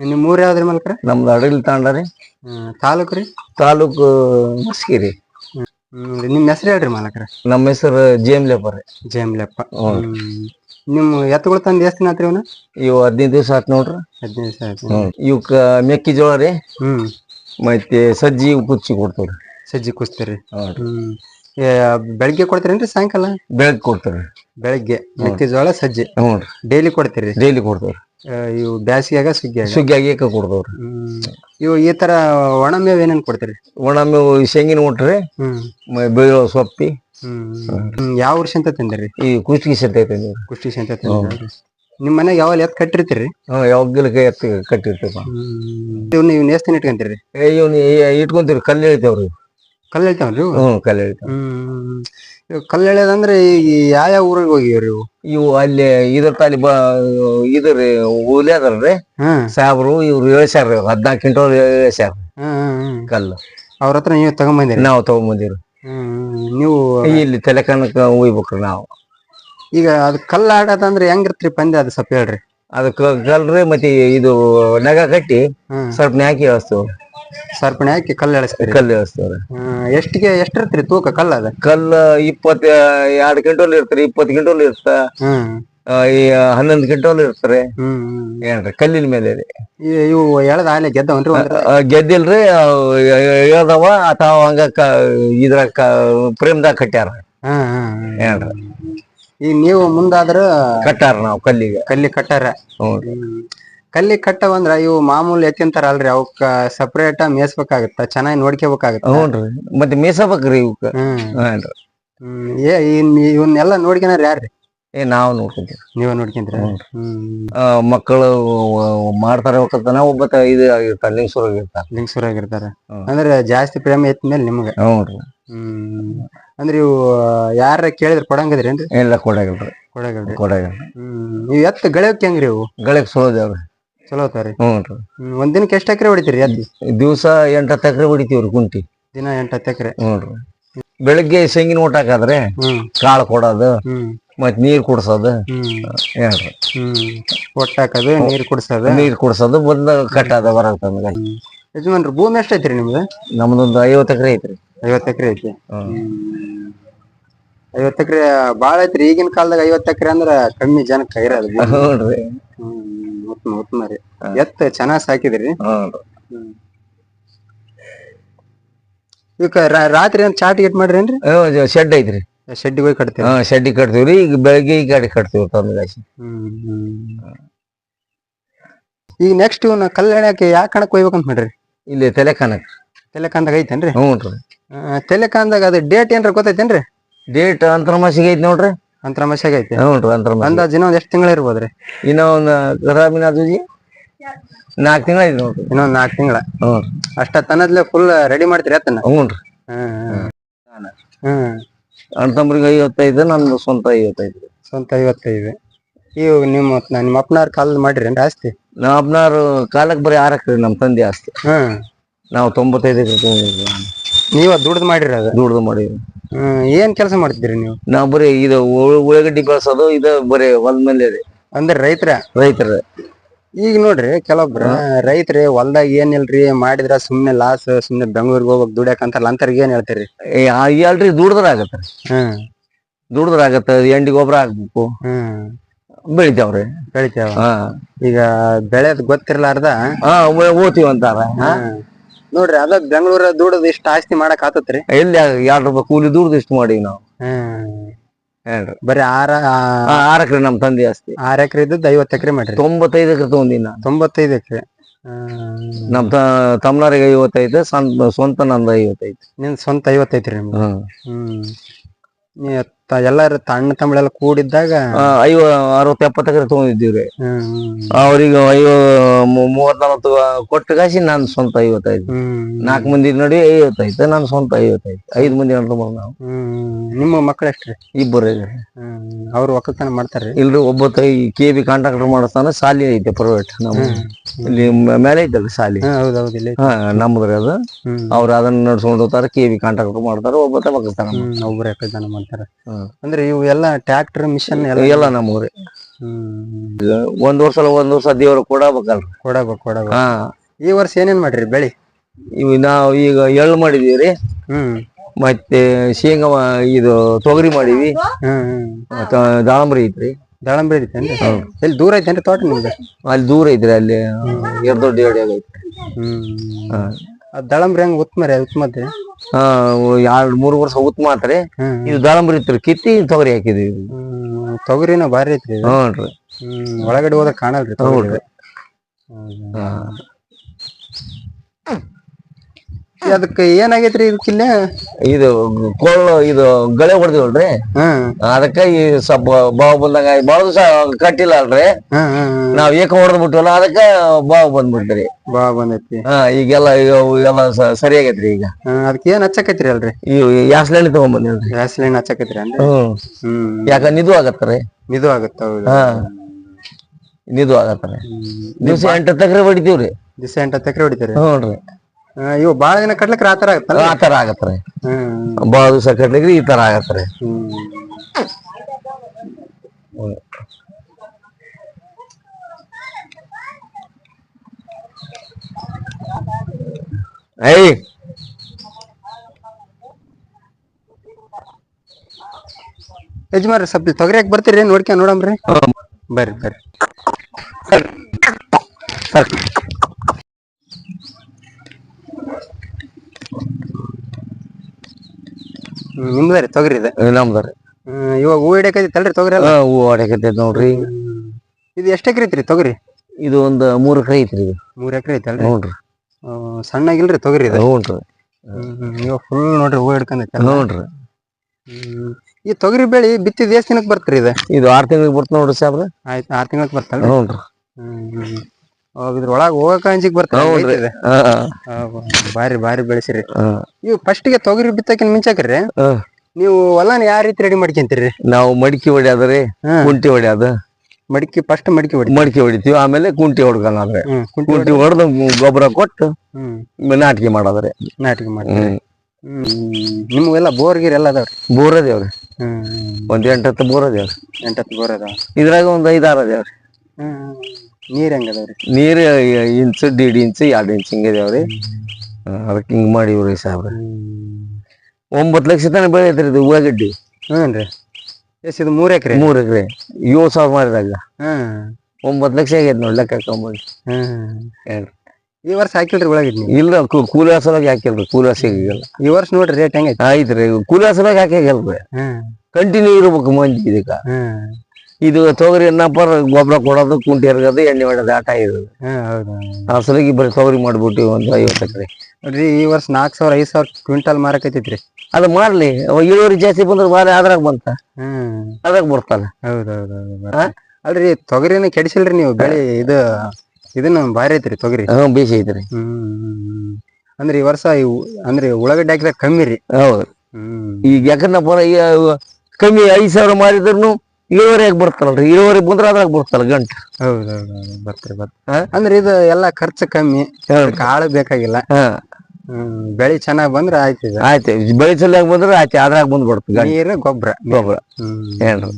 ನಿಮ್ಮ ಊರ್ ಯಾವ್ದ್ರಿ ಮಲ್ಕ್ರ? ನಮ್ದು ಅಡಗಲಿ ತಾಂಡ ರೀ? ತಾಲೂಕು ರೀ. ತಾಲೂಕು ಮಸ್ಕಿರಿ ನಿಮ್ಮ ಹೆಸರು ಹೇಳ್ರಿ ಮಾಲಕ್ರ. ನಮ್ಮ ಹೆಸರು ಜೇಮ್ಲೆಪ್ಪ ಲೇಪರ್ ರೀ. ಜೇಮ್ಲೆಪ್ಪ. ನಿಮ್ಮ ಎತ್ತುಗಳು ತಂದು ಎಷ್ಟು ದಿನ ಆತ್ರಿ ಇವನು ಇವು ಹದಿನೈದು ದಿವಸ ಆತ್ ನೋಡ್ರಿ. ಹದಿನೈದು ದಿವಸ ಆಯ್ತು ಇವಕ್ಕ ಮೆಕ್ಕೆಜೋಳ ರೀ. ಹ್ಮ್. ಮತ್ತೆ ಸಜ್ಜಿ ಕುಚ್ಚಿ ಕೊಡ್ತೇವ್ರಿ ಸಜ್ಜಿ ಕುಸ್ತೀರಿ ಹ್ಮ್. ಏ, ಬೆಳಿಗ್ಗೆ ಕೊಡ್ತೀರೇನ್ರಿ ಸಾಯಂಕಾಲ? ಬೆಳಗ್ಗೆ ಕೊಡ್ತೇವ್ರಿ ಬೆಳಿಗ್ಗೆ ಮೆಕ್ಕೆಜೋಳ ಸಜ್ಜೆ. ಹ್ಞೂ ರೀ. ಡೈಲಿ ಕೊಡ್ತೀರಿ? ಡೈಲಿ ಕೊಡ್ತೇವ್ರಿ. ಆ, ಇವು ಬ್ಯಾಸಿಗ್ಯಾಗ ಸುಗ್ಗಿಯಾಗ. ಸುಗ್ಗಿ ಆಗಿ ಕೊಡ್ತೇವ್ರಿ. ಇವು ಈ ತರ ಒಣ ಮೇವ್ ಏನೇನ್ ಕೊಡ್ತೀರಿ? ಒಣಮೇವು ಶೇಂಗಿನ ಒಟ್ರಿ ಹ್ಮ್. ಬೇಳೆ ಸೊಪ್ಪಿ. ಹ್ಮ್. ಯಾವ ವರ್ಷ ಅಂತ ತಂದಿರಿ? ಈ ಕುಸ್ಗಿ ಸೆಟ್ ಐತೆ ನೀವು ಕುಷ್ಟಿ ಅಂತ ತಂದಿರಿ ನಿಮ್ ಮನೆಗೆ ಯಾವಾಗ ಎತ್ ಕಟ್ಟಿರ್ತೀರಿ? ಯಾವಾಗ ಯಾವಾಗಲಕ್ಕೆ ಎತ್ತಿ ಕಟ್ಟಿರ್ತೇವೆ ಇವ್ನ ಇವ್ನ ಎಷ್ಟು ದಿನ ಇಟ್ಕೊಂತೀರಿ? ಏ ಇವ್ನ ಇಟ್ಕೊಂತೀವಿ ಕಲ್ಲು ಹೇಳ್ತೇವ್ರಿ ಕಲ್ಲು ಹೇಳ್ತಾವನ್ರಿ ಇವು? ಹ್ಞೂ ಕಲ್ಲು ಹೇಳ್ತೇವೆ ಹ್ಮ್. ಕಲ್ಲು ಎಳೆದಂದ್ರೆ ಈ ಯಾವ ಊರಿಗೆ ಹೋಗಿವ್ರಿ ಇವು ಇವು ಅಲ್ಲಿ ಇದ್ರ ತಾಲಿ ಬ ಇದ್ರ ಹುಲಿ ಅದಾರ್ರಿ. ಹ್ಮ್ ಸಾಬ್ರು ಇವ್ರು ಇಳಿಸ್ಯಾರ ಹದಿನಾಲ್ಕು ಕ್ವಿಂಟಲ್ ಇಳಿಸ್ಯಾರ ಹ್ಮ್. ಕಲ್ಲು. ಅವ್ರ ಹತ್ರ ನೀವು ತಗೊಂಬಂದಿರಿ ನಾವು ತಗೊಂಬಂದಿವ್ರಿ ಹ್ಮ್ ನೀವು ಇಲ್ಲಿ ತಲೆಕನಕ ಒಯ್ಬೇಕ್ರಿ ನಾವು. ಈಗ ಅದು ಕಲ್ಲು ಆಡೋದಂದ್ರೆ ಹೆಂಗಿರ್ತ್ರಿ ಪಂದ್ಯ ಅದು ಸ್ವಲ್ಪ ಹೇಳ್ರಿ. ಅದಕ್ಕೆ ಕಲ್ರಿ ಮತ್ತೆ ಇದು ನಗ ಕಟ್ಟಿ ಹ್ಮ್ ಸ್ವಲ್ಪ ನ್ಯಾಕಿ ಇಳಿಸ್ತೇವ್ ಸರ್ಪಣೆ ಹಾಕಿ ಕಲ್ಲು ಎಳಸ್ತಾರೆ? ಕಲ್ಲು ಎಳಸ್ತಾರೆ. ಎಷ್ಟಿಗೆ ಎಷ್ಟಿರ್ತೀರಿ ತೂಕ ಕಲ್ಲ ಅದ? ಕಲ್ಲು ಇಪ್ಪತ್ ಎರಡು ಕ್ವಿಂಟಲ್ ಇರ್ತಾರೆ ಇಪ್ಪತ್ತು ಕ್ವಿಂಟಲ್ ಇರ್ತ ಹ್ಮ್ ಆ, ಈ ಹನ್ನೊಂದು ಕ್ವಿಂಟಲ್ ಇರ್ತಾರೆ. ಏನ್ರಿ ಕಲ್ಲಿನ ಮೇಲೆ ರೀ ಇವು ಎಳದ ಆಲೆ ಗೆದ್ದವನ್ರಿ ಒಂದ್ರ ಆ, ಗೆದ್ದಿಲ್ರಿ ಹೇಳ್ದವ ಅಥವಾ ಹಂಗ ಕ ಇದ್ರಾಗ ಕ ಪ್ರೇಮ್ದಾಗ ಕಟ್ಟ್ಯಾರ. ಹ್ಮ್ ಹ್ಮ್ ಹ್ಮ್. ಏನ್ರಿ. ಈಗ ನೀವು ಮುಂದಾದ್ರ ಕಟ್ಟಾರ ನಾವು ಕಲ್ಲಿಗೆ. ಕಲ್ಲಿ ಕಟ್ಟಾರ. ಹ್ಞೂ ಹ್ಮ್. ಕಲ್ಲಿ ಕಟ್ಟವಂದ್ರ ಇವು ಮಾಮೂಲಿ ಎತ್ತಿಂತಾರ ಅಲ್ರಿ ಅವಕ್ಕ ಸಪರೇಟ್ ಮೇಯಿಸ್ಬೇಕಾಗತ್ತ? ಚೆನ್ನಾಗಿ ನೋಡ್ಕೋಬೇಕಾಗತ್ತೆ ಹ್ಞೂನ್ರಿ ಮತ್ತೆ ಮೇಸಬೇಕ್ರಿ ಇವಕ್ಕ ಹ್ಮ್. ಏ ಇನ್- ಇವನ್ನೆಲ್ಲ ನೋಡ್ಕೊನಾರ ಯಾರ್ರಿ? ಏ ನಾವು ನೋಡ್ಕೊಂತೀವಿ. ನೀವ ನೋಡ್ಕೊಂತೀರ. ಹ್ಮ್. ಆ, ಮಕ್ಕಳು ಮಾಡ್ತಾರೆ ಹೋಗ್ತಾನ ಒಬ್ಬತ್ತ ಇದು ಆಗಿರ್ತಾರೆ ಲಿಂಗ್ಸೂರ್ ಆಗಿರ್ತಾನ ಲಿಂಗ್ಸೂರಾಗಿರ್ತಾರ ಹ್ಮ್. ಅಂದ್ರೆ ಜಾಸ್ತಿ ಪ್ರೇಮ ಎತ್ತ ಮೇಲೆ ನಿಮ್ಗ? ಹ್ಞೂ ಹ್ಮ್. ಅಂದ್ರೆ ಇವು ಯಾರ ಕೇಳಿದ್ರ ಕೊಡಂಗದ್ರೇನ್ರಿ? ಎಲ್ಲ ಕೊಡಗಲ್ರಿ. ಕೊಡಗಲ್ರಿ. ಕೊಡಾಗಿಲ್ರಿ. ಹ್ಮ್. ಇವ್ ಎತ್ತ ಗಳಕ್ಕೆ ಹೆಂಗ್ರಿ ಇವು? ಗಳಿಗೆ ಸೋದೇವ್ರಿ ಚಲೋ ಹೋತಾವ್ರಿ ಹ್ಞೂ ಹ್ಮ್ ಒಂದ್ ದಿನಕ್ಕೆ ಎಷ್ಟ್ ಎಕರೆ ಹೊಡಿತೀರಿ ದಿವಸ ಎಂಟು ಹತ್ತು ಎಕರೆ ಹೊಡಿತೀವ್ರಿ ಕುಂಟಿ. ದಿನ ಎಂಟ್ ಹತ್ತು ಎಕರೆ. ಹ್ಞೂನ್ರಿ ಬೆಳಗ್ಗೆ ಶೇಂಗಿನ ಊಟ ಹಾಕಾದ್ರೆ ಹ್ಮ್. ಕಾಳು ಕೊಡೋದು ಹ್ಮ್. ಮತ್ ನೀರ್ ಕುಡ್ಸೋದು ಹ್ಮ್. ಏನ್ರಿ ಹ್ಮ್. ಒಟ್ಟ ಹಾಕೋದು ನೀರ್ ಕುಡ್ಸೋದು. ನೀರ್ ಕುಡ್ಸೋದು ಬಂದ ಕಟ್ಟದ ಹೊರಗ್ ತಂದ ಯಜಮಾನ್ರಿ ಭೂಮಿ ಎಷ್ಟ್ ಐತ್ರಿ ನಿಮ್ದು? ನಮ್ದೊಂದು ಐವತ್ತು ಎಕರೆ ಐತ್ರಿ. ಐವತ್ ಎಕರೆ ಐತಿ. ಐವತ್ತು ಐವತ್ ಎಕರೆ ಬಾಳ ಐತ್ರಿ ಈಗಿನ ಕಾಲದಾಗ ಐವತ್ತು ಎಕರೆ ಅಂದ್ರ ಕಮ್ಮಿ ಜನಕ್ಕೆ ಇರೋದು ನೋಡ್ರಿ ಹ್ಮ್. ಉತ್ತಮ ರೀ ಎತ್ತ ಚೆನ್ನಾಗ್ ಸಾಕಿದ್ರಿ? ಇವಕ್ಕ ರಾ- ರಾತ್ರಿ ಏನ್ ಚಾಟ್ ಗೇಟ್ ಮಾಡ್ರೇನ್ರಿ? ಹ್ಞೂ ಶೆಡ್ ಐತ್ರಿ. ಶೆಡ್ಡಿಗೆ ಹೋಗಿ ಕಟ್ತೀವಿ ಹಾ ಕಟ್ತೀವಿ ಕಟ್ತೀವ್ರಿ. ಈಗ ಬೆಳಗ್ಗೆ ಈ ಗಾಡಿ ಕಟ್ತೀವಿ ತಂದ ಈಗ ನೆಕ್ಸ್ಟ್ ಇವ್ನ ಕಲ್ಯಾಣಕ್ಕೆ ಯಾಕೆ ಕಣಕ್ ಹೋಗ್ಬೇಕಂತ ಮಾಡ್ರಿ? ಇಲ್ಲಿ ತಲೆಕನಕ್. ತೆಲೆಕಾಂದಾಗ ಐತೇನ್ರಿ? ರೀ ಆ, ತೆಲೆಕಾಂದಾಗ ಅದು ಡೇಟ್ ಏನ್ರ ಗೊತ್ತೈತೆನ್ರಿ? ಡೇಟ್ ಅಂತರ್ಮಾಸಿಗೆ ಐತಿ ನೋಡ್ರಿ. ಅಂತರಮಶಾಗ ಐತಿ ಹ್ಞೂ ಅಂತರ್ಮಾಸಿ. ಅಂದಾಜ್ ಇನ್ನೊಂದ್ ಎಷ್ಟ್ ತಿಂಗಳ ಇರ್ಬೋದ್ರಿ? ಇನ್ನ ಒಂದು ಗ್ರಾಮೀಣ ಅದುಜಿ? ನಾಲ್ಕು ತಿಂಗಳ ಐತಿ ನೋಡ್ರಿ. ಇನ್ನೊಂದ್ ನಾಲ್ಕು ತಿಂಗಳ? ಹ್ಞೂ ಅಷ್ಟ ಫುಲ್ ರೆಡಿ ಮಾಡ್ತೀರಿ ಅತ್ತನ್ನ ಹ್ಞೂನ್ರಿ ಹ್ಮ್ ಹ್ಮ್ ಅಣ್ತಂಬ್ರಿಗೆ ಐವತ್ತೈದು ನಮ್ದು ಸ್ವಂತ ಐವತ್ತೈದು ಸ್ವಂತ ಐವತ್ತೈದು. ಇವು ನಿಮ್ಮ ನಿಮ್ಮ ಅಪ್ನಾರ ಕಾಲದ ಮಾಡ್ರಿ ಆಸ್ತಿ? ನಮ್ಮ ಅಪ್ಪನಾರು ಕಾಲಕ್ಕೆ ಬರೀ ಆರಕ್ಕೆ ನಮ್ಮ ತಂದೆ ಆಸ್ತಿ. ಹ್ಮ್. ನಾವು ತೊಂಬತ್ತೈದು ಎಕರೆ ತಗೊಂಡಿದ್ವಿ. ನೀವ ದುಡ್ದು ಮಾಡಿರ ಅದು ದುಡ್ದು ಮಾಡಿದ್ವಿ. ಏನ್ ಕೆಲಸ ಮಾಡ್ತಿದ್ರಿ ನೀವು? ನಾವು ಬರೀ ಇದು ಉಳ್ಳಗಡ್ಡಿ ಉಳ್ಳಾಗಡ್ಡಿ ಬೆಳೆಸೋದು ಇದು ಬರೀ ಹೊಲ ಮೇಲೆ ರೀ ಅಂದ್ರೆ ರೈತರ? ರೈತರ ಈಗ ನೋಡ್ರಿ ಕೆಲವೊಬ್ರ ರೈತ್ರಿ ಹೊಲ್ದಾಗ ಏನಿಲ್ರಿ ಮಾಡಿದ್ರ ಸುಮ್ನೆ ಲಾಸ್ ಸುಮ್ನೆ ಬೆಂಗಳೂರಿಗೆ ಹೋಗ್ಬೇಕು ದುಡಿಯಾಕಂತಾರಲ್ಲ ಅಂತರ್ಗ ಏನ್ ಹೇಳ್ತೀರಿ? ಅಲ್ರಿ ದುಡ್ದ್ರ ಆಗತ್ತೆ ಹ್ಮ್ ದುಡ್ದ್ರ ಆಗತ್ತ ಎಂಡಿ ಗೊಬ್ಬರ ಹಾಕ್ಬೇಕು ಹ್ಮ್ ಬೆಳಿತಾವ್ರಿ. ಬೆಳಿತೇವ? ಹಾ. ಈಗ ಬೆಳೆದ್ ಗೊತ್ತಿರ್ಲಾರ್ದ? ಹಾ ಓ- ಓದ್ತೀವಿ ಅಂತಾರ ಹಾ? ಹ್ಮ್. ನೋಡ್ರಿ ಅದ ಬೆಂಗಳೂರ ದುಡದ್ ಇಷ್ಟ ಆಸ್ತಿ ಮಾಡಕ್ ಆತತ್ರಿ. ಎಲ್ಲಿ ಎರಡು ರೂಪಾಯಿ ಕೂಲಿ ದುಡ್ದು ಇಷ್ಟು ಮಾಡಿ ನಾವು. ಹ್ಮ್ ಹೇಳ್ರಿ. ಬರೀ ಆರ ಆರ್ ಆರು ಎಕರೆ ನಮ್ ತಂದೆ ಆಸ್ತಿ. ಆರ್ ಎಕರೆ ಇದ್ದದ್ದು ಐವತ್ ಎಕರೆ ಮಾಡ್ರಿ. ತೊಂಬತ್ತೈದು ಎಕರೆ ತಗೊಂಡಿನ ತೊಂಬತ್ತೈದು ಎಕರೆ. ನಮ್ ತಮ್ಮನವ್ರಿಗೆ ಐವತ್ತೈದು ಸ್ವಂತ ಸ್ವಂತ ನಂದು ಐವತ್ತೈದು. ನಿನ್ ಸ್ವಂತ ಐವತ್ತೈತ್ರಿ ನಿಮ್ಗೆ ಹ್ಮ್. ಹ್ಮ್ ತ- ಎಲ್ಲಾರು ತಣ್ಣ ತಮ್ಮಳೆಲ್ಲ ಕೂಡಿದ್ದಾಗ ಐವ ಅರವತ್ತು ಎಪ್ಪತ್ತು ಎಕರೆ ತಗೊಂಡಿದ್ದೀವ್ರಿ. ಹ್ಮ್ ಅವ್ರಿಗೆ ಐವ ಮೂವತ್ ನಲವತ್ತು ಕೊಟ್ಟು ಕಾಸಿ ನನ್ ಸ್ವಂತ ಐವತ್ತೈದು. ಹ್ಮ್ ನಾಲ್ಕು ಮಂದಿ ನೋಡಿ ಐವತ್ತೈದು ನನ್ ಸ್ವಂತ ಐವತ್ತೈದು. ಐದು ಮಂದಿ ಗಂಟು ನಾವು. ಹ್ಮ್ ನಿಮ್ಮ ಮಕ್ಳು ಎಷ್ಟ್ರಿ? ಇಬ್ಬರು ಹ್ಮ್ ಅವ್ರು ಒಕ್ಕಲ್ತನ ಮಾಡ್ತಾರ್ರಿ? ಇಲ್ರಿ ಒಬ್ಬತ್ತ ಈ ಕೆ ಬಿ ಕಾಂಟ್ರಾಕ್ಟರ್ ಮಾಡಿಸ್ತಾನ ಸಾಲಿ ಐತೆ ಪ್ರೈವೇಟ್ ನಮ್ಮ ಇಲ್ಲಿ ಮ- ಮೇಲೆ ಐತಲ್ರಿ ಸಾಲಿ ಹ್ಮ್ ಹೌದೌದು ಇಲ್ಲಿ ಹಾ ನಮ್ದ್ರಿ ಅದು. ಹ್ಮ್. ಅವ್ರು ಅದನ್ನ ನಡ್ಸ್ಕೊಂಡು ಹೋಗ್ತಾರ ಕೆ ಬಿ ಕಾಂಟ್ರಾಕ್ಟರ್ ಮಾಡ್ತಾರ ಒಬ್ಬ ಒಕ್ಕಲ್ತನ ಹ್ಮ್ ಒಬ್ರು ಒಕ್ಕಲ್ತನ ಮಾಡ್ತಾರ. ಅಂದ್ರೆ ಇವು ಎಲ್ಲ ಟ್ರ್ಯಾಕ್ಟರ್ ಮಿಷನ್ ಎಲ್ಲ ಎಲ್ಲ ನಮ್ಮೂರಿ. ಹ್ಮ್. ಒಂದ್ ವರ್ಷ ಅಲ್ಲ ಒಂದ್ ವರ್ಷ ದೇವ್ರ ಕೊಡಬೇಕಲ್ರಿ. ಕೊಡಬೇಕು ಕೊಡಬೇಕು. ಹಾ. ಈ ವರ್ಷ ಏನೇನ್ ಮಾಡ್ರಿ ಬೆಳಿ? ಇವ್ ನಾವು ಈಗ ಎಳ್ಳು ಮಾಡಿದೀವಿ ಹ್ಮ್. ಮತ್ತೆ ಶೇಂಗಾ ಮಾ- ಇದು ತೊಗರಿ ಮಾಡೀವಿ ಹ್ಮ್ ಹ್ಮ್. ಮತ್ತ ದಾಳಂಬ್ರಿ ಐತ್ರಿ. ದಾಳಂಬ್ರಿ ಐತೇನ್ರಿ? ಎಲ್ಲಿ ದೂರ ಐತೇನ್ರಿ ತೋಟ ನಿಮ್ದು? ಅಲ್ಲಿ ದೂರ ಐತ್ರಿ ಅಲ್ಲಿ ಎರ್ದೊಡ್ಡ ಎಡೆ ಐತ್ರಿ. ಹ್ಮ್. ಹಾ. ಅದ್ ಹಂಗ ಹೆಂಗ್ ಉತ್ತಮ ರೀ ಉತ್ತಮತೆ ಹಾ ಎರಡ್ ಮೂರ್ ವರ್ಷ ಉತ್ ಆತ್ರಿ ಹ್ಮ್ ಇದು ದಳಂಬ್ರಿ ಇತ್ತು ಕಿತ್ತಿ ತೊಗರಿ ಹಾಕಿದ್ವಿ? ಹ್ಮ್ ತೊಗರಿನ ಭಾರಿ ಐತ್ರಿ ಇದು. ಹ್ಮ್ ಒಳಗಡೆ ಹೋದಾಗ ಕಾಣಲ್ರಿ ತೊಗರಿ. ಹೌದ್ರಿ. ಹಾ. ಅದಕ್ಕೆ ಏನಾಗೈತ್ರಿ ಇದಕ್ಕಿಲ್ಲ ಇದು ಕೋಲ್ ಇದು ಗಳೆ ಹೊಡೆದಿವಲ್ರಿ? ಹ್ಮ್ ಅದಕ್ಕ ಈ ಸ್ವಲ್ಪ ಬಾವು ಬಂದಾಗ ಬಾವು ದಿವಸ ಕಟ್ಟಿಲ್ಲ ಅಲ್ರಿ. ನಾವ್ ಏಕ ಹೊಡೆದ್ ಬಿಟ್ವಲ್ಲ ಅದಕ್ಕ ಬಾವು ಬಂದ್ಬಿಟ್ರಿ. ಬಾ ಬಂದೈತಿ. ಹಾ ಈಗೆಲ್ಲ ಈಗ ಅವು ಎಲ್ಲ ಸ- ಸರಿ ಆಗೈತ್ರಿ ಈಗ ಅದಕ್ಕೆ ಏನ್ ಹಚ್ಚಕೈತ್ರಿ ಅಲ್ರಿ? ಇವ್ ಯಾಸ್ಲೆಣ್ಣೆ ತಗೊಂಬಂದಿಲ್ರಿ ವ್ಯಾಸ್ಲೈನ್ ಹಚ್ಚಕೈತ್ರಿ ಅಂದ್ರೆ ಹ್ಮ್. ಹ್ಮ್. ಯಾಕ ನಿದು ಆಗತ್ತಾರೆ? ನಿದು ಆಗತ್ತ ಹೌದು. ಹಾ. ನಿದು ಆಗತ್ತಾರೆ. ದಿವ್ಸ ಎಂಟ ತಕ್ರೆ ಹೊಡಿತೀವ್ರಿ. ದಿವಸ ಎಂಟ ಎಕರೆ ಹೊಡಿತಾರೆ? ಹ್ಞೂನ್ರಿ. ಇವು ಬಾಳ ದಿನ ಕಟ್ಲಕ್ರ ಆತರ ಆಗತ್ತಲ್ಲ? ಆ ತರ ಆಗತ್ತಾರೆ ಹ್ಮ್. ಬಾಳ ದಿವಸ ಕಟ್ಲಿಕ್ರಿ ಈ ತರ ಆಗತ್ತಾರೆ ಹ್ಮ್. ಐ ಯಜಮಾನ್ರಿ ಸ್ವಲ್ಪ ತೊಗರಿ ಹಾಕಿ ಬರ್ತೀರಿ ನೋಡ್ಕೊಂಡ್ ನೋಡಮ್ರಿ? ಬರ್ರಿ ಬರ್ರಿ. ಸರ್. ಹ್ಮ್ ನಿಮ್ದ ರೀ ತೊಗರಿ ಇದೆ ನಮ್ದಾರಿ ಹ್ಮ್ ಇವಾಗ ಹೂ ಹಿಡಿಯಕೈತಲ್ರಿ ತೊಗರಿ ಎಲ್ಲ? ಹೂ ಹೊಡ್ಯಾಕತ್ತೈತಿ ನೋಡ್ರಿ. ಇದು ಎಷ್ಟ್ ಎಕರೆ ಐತ್ರಿ ತೊಗರಿ? ಇದು ಒಂದು ಮೂರು ಎಕರೆ ಐತ್ರಿ ಮೂರು ಮೂರ್ ಎಕರೆ ಐತಲ್ರಿ? ನೋಡ್ರಿ ಸಣ್ಣ ಆಗಿಲ್ರಿ ತೊಗರಿ ಇದೆ? ಹ್ಮ್ ಇವಾಗ ಫುಲ್ ನೋಡ್ರಿ ಹೂ ಹಿಡ್ಕೊಂಡೈತೆ ನೋಡ್ರಿ ಹ್ಮ್ ಈ ತೊಗರಿ ಬೆಳಿ ಬಿತ್ತಿದ ಎಷ್ಟ್ ದಿನಕ್ಕೆ ಬರ್ತ್ರಿ ಇದು? ಇದು ಆರ್ ತಿಂಗಳಿಗೆ ಬರ್ತ ನೋಡ್ರಿ ಸಾಬ್ರ ಆಯ್ತು ಆರ್ ತಿಂಗಳಕ್ ಬರ್ತಲ್ರಿ? ನೋಡ್ರಿ ಹ್ಮ್ ಹ್ಮ್. ಇದ್ರ ಒಳಗ ಹೋಗಕ ಅಂಜಿಕ್ ಬರ್ತಾವ ಬಾರಿ ಬಾರಿ ಬೆಳೆಸಿರಿ. ನೀವು ಫಸ್ಟ್ಗೆ ತೊಗರಿ ಬಿತ್ತಕಿನ ಮುಂಚಾಕ್ರಿ. ನೀವು ಹೊಲನ ಯಾವ ರೀತಿ ರೆಡಿ ಮಾಡ್ಕೊಂತೀರಿ? ನಾವು ಮಡಿಕೆ ಹೊಡ್ಯಾದ್ರಿ. ಕುಂಟಿ ಹೊಡ್ಯಾದ ಮಡಿಕೆ ಫಸ್ಟ್ ಮಡಿಕೆ ಹೊಡಿ. ಮಡಿಕೆ ಹೊಡಿತೀವಿ ಆಮೇಲೆ ಕುಂಟಿ ಹೊಡ್ಕಲ್ಲ ಕುಂಟಿ ಹೊಡೆದು ಗೊಬ್ಬರ ಕೊಟ್ಟು ನಾಟಕಿ ನಾಟಿಕೆ ಮಾಡೋದ್ರಿ ನಾಟಿಗೆ ಮಾಡಿ ನಿಮ್ಗೆಲ್ಲ ಬೋರ್ ಗೀರ್ ಎಲ್ಲ ಅದಾವ್ರಿ? ಬೋರ್ ಅದೇವ್ರಿ ಹ್ಮ್ ಒಂದ್ ಎಂಟತ್ತು ಬೋರ್ ಅದೇವ್ರಿ ಎಂಟತ್ತು ಬೋರ್ ಅದಾವ. ಇದ್ರಾಗ ಒಂದ್ ಐದಾರು ಅದೇವ್ರಿ ನೀರ್ ಹೆಂಗ್ ಅದಾವ್ರಿ ನೀರ್ ಇಂಚ್ ದೀಡ್ ಇಂಚ್ ಎರಡ್ ಇಂಚ್ ಹಿಂಗ ಇದಾವ್ರಿ. ಅದಕ್ಕೆ ಹಿಂಗ್ ಮಾಡಿವ್ರಿ ಸಾಹೇಬ್ರ. ಒಂಬತ್ ಲಕ್ಷ ತನಕ ಬೆಳೆಯತ್ರಿ ಇದು ಉಳ್ಳಾಗಡ್ಡಿ. ಹ್ಞೂನ್ರಿ. ಎಸ್ ಇದು ಮೂರ್ ಎಕರೆ? ಮೂರ್ ಎಕರೆ. ಏಳು ಸಾವಿರ ಮಾಡಿದಾಗ. ಹ್ಮ್ ಒಂಬತ್ ಲಕ್ಷ ಆಗೈತೆ ನೋಡ್ ಲೆಕ್ಕ ಹಾಕೊಂಬಂದು. ಹ್ಮ್. ಈ ವರ್ಷ ಹಾಕಿಲ್ರಿ ಉಳ್ಳಾಗಡ್ಡಿ ಇಲ್ಲ ಕು- ಕೂಲಿ ಸಲುವಾಗಿ ಹಾಕಿಲ್ರಿ ಕೂಲಿ ಸಿಗಿಲ್ಲ ಈ ವರ್ಷ ನೋಡ್ರಿ ರೇಟ್ ಹೆಂಗೈತಿ ರೀ ಕೂಲಿ ಸಲುವಾಗಿ ಹಾಕಿಲ್ರಿ. ಹ್ಮ್ ಕಂಟಿನ್ಯೂ ಇರ್ಬೇಕು ಮಂದಿ ಇದಕ್ಕ. ಹ್ಮ್ ಇದು ತೊಗರಿ ಏನಪ್ಪ ಗೊಬ್ಬರ ಕೊಡೋದು ಕುಂಟಿ ಎರ್ಗೋದು ಎಣ್ಣೆ ಹೊಡೆದು ಆಟ ಇದು ಹ್ಮ್ ಆ ಸಲಗಿ ಬರೀ ತೊಗರಿ ಮಾಡ್ಬಿಟ್ಟು ಒಂದು ಐವತ್ತು ಎಕರೆ. ನೋಡ್ರಿ ಈ ವರ್ಷ ನಾಲ್ಕ್ ಸಾವಿರ ಐದ್ ಸಾವಿರ ಕ್ವಿಂಟಲ್ ಮಾರಕೈತಿತ್ರಿ. ಅದು ಮಾರ್ಲಿ ಅವ ಇಳುವರಿ ಜಾಸ್ತಿ ಬಂದ್ರೆ ಬಾರಿ ಅದ್ರಾಗ ಬಂತ. ಹ್ಮ್ ಅದ್ರಾಗ ಬರ್ತಲ್ಲ ಅಲ್ರಿ ತೊಗರಿನ ಕೆಡಿಸಿಲ್ರಿ ನೀವು ಬೆಳೆ ಇದು ಇದನ್ನ ಭಾರಿ ಐತ್ರಿ ತೊಗರಿ. ಹ್ಞೂ ಬೇಸಿ ಐತ್ರಿ. ಹ್ಮ್ ಅಂದ್ರೆ ಈ ವರ್ಷ ಇವು ಅಂದ್ರೆ ಉಳ್ಳಾಗಡ್ಡಿ ಹಾಕಿದಾಗ ಕಮ್ಮಿ ರೀ ಹೌದು. ಹ್ಮ್. ಈಗ ಯಾಕಂದ್ರೆ ಕಮ್ಮಿ ಐದ್ ಸಾವಿರ ಮಾರಿದ್ರು ಇಳುವರಿಯಾಗಿ ಬರ್ತಲ್ರಿ ಇಳುವರಿ ಬಂದ್ರೆ ಅದ್ರಾಗ ಬರ್ತಲ್ಲ ಗಂಟು. ಬರ್ತೀರಿ ಬರ್ತೀರಿ. ಅಂದ್ರೆ ಇದು ಎಲ್ಲಾ ಖರ್ಚು ಕಮ್ಮಿ ಕಾಳು ಬೇಕಾಗಿಲ್ಲ. ಹಾ. ಬೆಳಿ ಚೆನ್ನಾಗಿ ಬಂದ್ರೆ ಆಯ್ತು ಇದು ಆಯ್ತು ಬೆಳಿ ಚೆನ್ನಾಗಿ ಬಂದ್ರೆ ಆಯ್ತು ಅದ್ರಾಗ ಬಂದ್ ಬಿಡ್ತ ಗಂಟು. ನೀರು ಗೊಬ್ಬರ ಗೊಬ್ಬರ ಏನ್ರಿ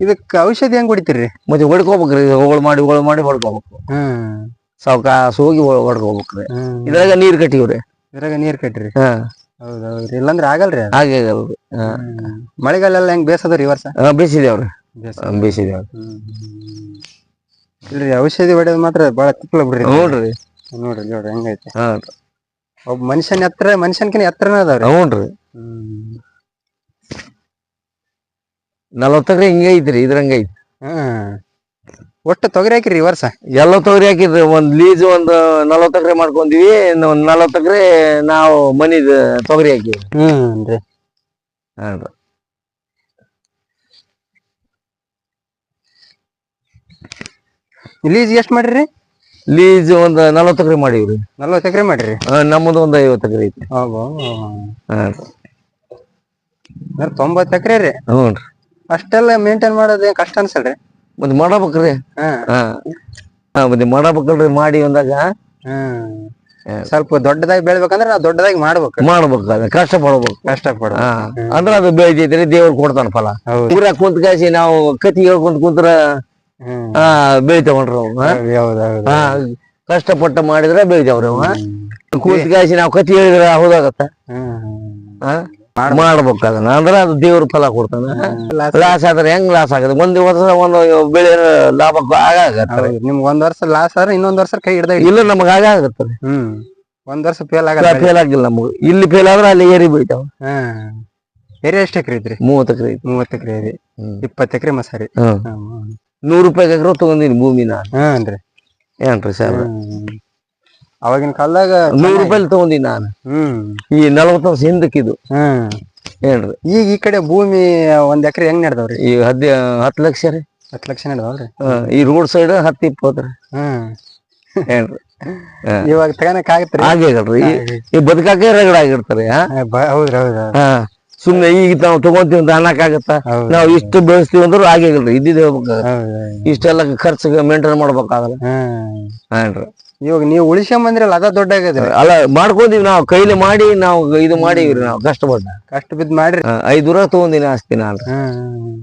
ಇದಕ್ಕ ಔಷಧಿ ಹೆಂಗ್ ಹೊಡಿತೀರಿ? ಮತ್ತೆ ಹೊಡ್ಕೋಬೇಕ್ರಿ ಹೋಗಳು ಮಾಡಿ ಹೋಗಳು ಮಾಡಿ ಹೊಡ್ಕೋಬೇಕು. ಹ್ಮ್ ಸಾವ್ಕಾಸ ಹೋಗಿ ಹೊ- ಹೊಡ್ಕೋಬೇಕ್ರಿ ಇದ್ರಾಗ ನೀರ್ ಕಟ್ಟಿವ್ರಿ. ಇದ್ರಾಗ ನೀರ್ ಕಟ್ರಿ ಹಾ ಹೌದ್ ಹೌದ್ರಿ ಇಲ್ಲಾಂದ್ರ ಆಗಲ್ರಿ ಅದು. ಹಾಗೆ ಹ್ಮ್. ಈ ವರ್ಷ? ಬೇಸಿದೇವ್ರಿ ಬೇಸಿದೇವ್ರಿ ಇಲ್ರಿ ಔಷಧಿ ಹೊಡೆಯೋದು ಮಾತ್ರ ಬಾಳ ತಿಪ್ಪಲ ಬಿಡ್ರಿ ನೋಡ್ರಿ ಹ್ಞೂನ್ರಿ ನೋಡ್ರಿ ನೋಡ್ರಿ ಹೆಂಗೈತೆ ಹಾ. ಒಬ್ಬ ಮನುಷ್ಯನ ಎತ್ತರ ಮನುಷ್ಯನ್ಕಿನ ಎತ್ತರನ ಅದಾವ್ರಿ. ಹ್ಞೂನ್ರಿ ಹ್ಮ್. ನಲವತ್ತಕ್ರೆ ಹಿಂಗ ಐತ್ರಿ ಇದ್ರಂಗ ಐತಿ. ಹ್ಮ್ ಒಟ್ಟು ತೊಗರಿ ಹಾಕಿರಿ ವರ್ಷ? ಎಲ್ಲ ತೊಗರಿ ಹಾಕಿದ್ರಿ ಒಂದ್ ಲೀಸ್ ಒಂದ್ ನಲವತ್ತು ಎಕರೆ ಮಾಡ್ಕೊಂಡಿವಿ. ಇನ್ನು ಒಂದ್ ನಲವತ್ತು ಎಕರೆ ನಾವು ಮನಿದ ತೊಗರಿ ಹಾಕಿವಿ ಹ್ಮ್ ರೀ. ಹಾನ್ರಿ ಲೀಸ್ ಎಷ್ಟ್ ಮಾಡಿರಿ? ಲೀಸ್ ಒಂದ್ ನಲವತ್ತು ಎಕರೆ ಮಾಡಿವ್ರಿ. ನಲ್ವತ್ತು ಎಕರೆ ಮಾಡಿರಿ? ಆ, ನಮ್ಮದು ಒಂದ್ ಐವತ್ತು ಎಕರೆ ಐತಿ. ಹಾನ್ರಿ ತೊಂಬತ್ತು ಎಕರೆ ರೀ? ಹ್ಞೂ ಅಷ್ಟೆಲ್ಲ ಮೇಂಟೈನ್ ಮಾಡೋದು ಏನ್ ಕಷ್ಟ ಅನ್ಸಲ್ರಿ? ಮತ್ತೆ ಮಾಡಬೇಕ್ರಿ. ಹಾ. ಮತ್ತೆ ಮಾಡಬೇಕಲ್ರಿ ಮಾಡಿ ಅಂದಾಗ. ಸ್ವಲ್ಪ ದೊಡ್ಡದಾಗಿ ಬೆಳ್ಬೇಕಂದ್ರೆ ನಾವು ದೊಡ್ಡದಾಗಿ ಮಾಡ್ಬೇಕು. ಮಾಡ್ಬೇಕು ಅದ ಕಷ್ಟ ಪಡ್ಬೇಕು ಕಷ್ಟ ಪಡ ಅಂದ್ರ ಅದು ಬೆಳಿತೈತ್ರಿ ದೇವ್ರು ಕೊಡ್ತಾನ ಫಲ ಊರ ಊರಾಗ ಕುಂತ ಕಾಸಿ ನಾವು ಕತಿ ಹೇಳ್ಕೊಂತ ಕುಂತ್ರ ಅವು ಹಾ? ಹೌದು ಹಾ ಕಷ್ಟಪಟ್ಟ ಮಾಡಿದ್ರೆ ಬೆಳಿತಾವ್ರಿ ಅವ ಕುಂತ ಕಾಸಿ ನಾವು ಕತಿ ಹೇಳಿದ್ರೆ ಹೌದಾಗತ್ತ ಹಾ? ಮಾಡ್ಬೇಕು. ಅದನ್ನ ಅಂದ್ರ ಅದು ದೇವ್ರ ಫಲ ಕೊಡ್ತಾನ. ಲಾಸ್ ಆದ್ರೆ ಹೆಂಗ್ ಲಾಸ್ ಆಗುತ್ತೆ? ಒಂದ್ ವರ್ಷ ಒಂದು ಬೆಳೆ ಲಾಭ ಆಗಾಗತ್ತೆ. ನಿಮ್ಗೆ ಒಂದ್ ವರ್ಷ ಲಾಸ್ ಆದ್ರೆ ಇನ್ನೊಂದ್ ವರ್ಷ ಕೈ ಹಿಡ್ದ ಇಲ್ಲ ನಮಗ ಆಗಾಗತ್ತೆ. ಹ್ಮ್. ಒಂದ್ ವರ್ಷ ಫೇಲ್ ಆಗ ಫೇಲ್ ಆಗಿಲ್ಲ ನಮಗ. ಇಲ್ಲಿ ಫೇಲ್ ಆದ್ರೆ ಅಲ್ಲಿ ಏರಿ ಬೀಳ್ತಾವ. ಏರಿ ಎಷ್ಟು ಎಕರೆ ಐತ್ರಿ ಮೂವತ್ತು ಎಕರೆ ಐತಿ ಮೂವತ್ತ್ ಎಕರೆ ಐತಿ ಇಪ್ಪತ್ ಇಪ್ಪತ್ತ್ ಎಕರೆ ಮಸಾರಿ. ನೂರು ರೂಪಾಯಿ ಎಕರೆ ತಗೊಂಡಿನಿ ಭೂಮಿನ. ಹ್ಞೂನ್ರಿ ಏನ್ರಿ ಸರ್ ಅವಾಗಿನ ಕಾಲದಾಗ ನೂರು ರೂಪಾಯಿ ತಗೊಂಡಿ ನಾನು. ಹ್ಮ್. ಈ ನಲವತ್ತು ವರ್ಷ ಹಿಂದಕ್ಕಿದು ಹ್ಮ್ ಹೇಳ್ರಿ ಈಗ ಈ ಕಡೆ ಭೂಮಿ ಒಂದ್ ಎಕರೆ ಹೆಂಗ್ ನಡ್ದಾವ್ರಿ? ಈ ಹದ್ ಹತ್ತು ಲಕ್ಷ ರೀ. ಹತ್ತ್ ಲಕ್ಷ ನಡ್ದಾವ್ರಿ? ಈ ರೋಡ್ ಸೈಡ್ ಹತ್ತು ಇಪ್ಪತ್ತು ರೀ. ಹ್ಮ್ ಏನ್ರಿ? ಇವಾಗ ತಗೋಣಕ್ ಆಗತ್ರಿ? ಆಗೇಗಲ್ರಿ ಈ- ಬದುಕಾಕೆ ರಗಡ ಆಗಿರ್ತಾರೆ ಹೌದ್ರಿ ಹೌದು ಸುಮ್ನೆ ಈಗ ನಾವು ತಗೊಂತೀವಿ ಅಂತ ಅನ್ನಕ್ಕಾಗತ್ತ. ನಾವು ಇಷ್ಟು ಬೆಳೆಸ್ತೀವಿ ಅಂದ್ರೆ ಆಗೇಗಲ್ರಿ ಇದ್ದಿದ್ದು ಹೇಳ್ಬೇಕಾಗತ್ತೆ ಹೌದು ಇಷ್ಟೆಲ್ಲ ಖರ್ಚಿಗೆ ಮೇಂಟೈನ್ ಮಾಡ್ಬೇಕಾಗಲ್ಲ. ಹ್ಮ್ ಇವಾಗ ನೀವು ಉಳಿಸ್ಕೊಂಡ್ ಬಂದ್ರಲ್ಲ ಅದ ದೊಡ್ಡ ಆಗ್ಯದ್ರಿ ಅಲ್ಲ ಮಾಡ್ಕೊಂಡಿವಿ ನಾವು ಕೈಲಿ ಮಾಡಿ ನಾವು ಇದು ಮಾಡೀವ್ರಿ ನಾವು ಕಷ್ಟಪಟ್ಟ. ಕಷ್ಟ ಬಿದ್ದು ಮಾಡ್ರಿ. ಐದು ಐದ್ ಊರಾಗ ತಗೊಂದಿನಿ ಆಸ್ತಿ ನಾನು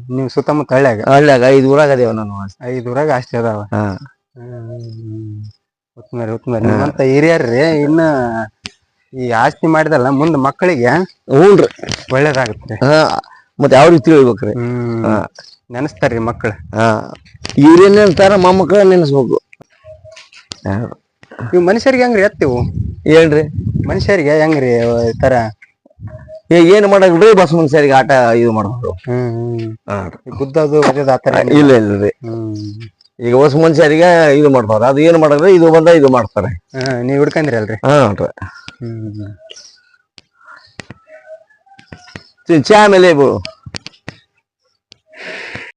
ನೀವು ಸುತ್ತಮುತ್ತ ಹಳ್ಳಿಯಾಗ? ಹಳ್ಳಿಯಾಗ ಐದು ಊರಾಗ ಅದೇವ ನಾನು ಐದು ಐದ್ ಊರಾಗ ಆಸ್ತಿ ಅದಾವ? ಹಾ. ಉತ್ತಮರಿ ಉತ್ತಮರಿ ನಿಮ್ಮಂತ ಹಿರಿಯರ್ರಿ ಇನ್ನ ಈ ಆಸ್ತಿ ಮಾಡಿದಲ್ಲ ಮುಂದ್ ಮಕ್ಕಳಿಗೆ ಹ್ಞೂನ್ರಿ ಒಳ್ಳೇದಾಗುತ್ತೆ. ಹಾ ಮತ್ತೆ ಯಾವ ರೀತಿ ಹೇಳ್ಬೇಕ್ರಿ ಹ್ಮ್. ಹಾ. ನೆನಸ್ತಾರ್ರಿ ಮಕ್ಕಳು ಹಾ. ಇವ್ರೇನ್ ನೆನ್ಸ್ತಾರ ಮೊಮ್ಮಕ್ಕಳ ನೆನೆಸ್ಬೇಕು. ಇವ್ ಮನುಷ್ಯರಿಗೆ ಹೆಂಗ್ರಿ ಎತ್ತಿವು ಏನ್ರಿ? ಮನುಷ್ಯರಿಗೆ ಹೆಂಗ್ರಿ ಈ ತರ? ಏ ಏನ್ ಬಿಡ್ರಿ ಬಸ್ ಮನುಷ್ಯರಿಗೆ ಆಟ ಇದು ಮಾಡ್ಬೇಕು. ಹ್ಮ್ ಗುದ್ದೋದು ಒದೇದು ಆತರ ಇಲ್ಲ ಇಲ್ರಿ ಹ್ಮ್. ಈಗ ಹೊಸ ಮನುಷ್ಯರಿಗೆ ಇದು ಮಾಡ್ತಾರ. ಅದು ಏನ್ ಮಾಡಕ್ರಿ? ಇದು ಬಂದ ಇದು ಮಾಡ್ತಾರೆ. ಹಾ ನೀವ್ ಹಿಡ್ಕಂದ್ರಿ ಅಲ್ರಿ ಹ್ಮ್ ಚಾ ಮೇಲೆ ಬು-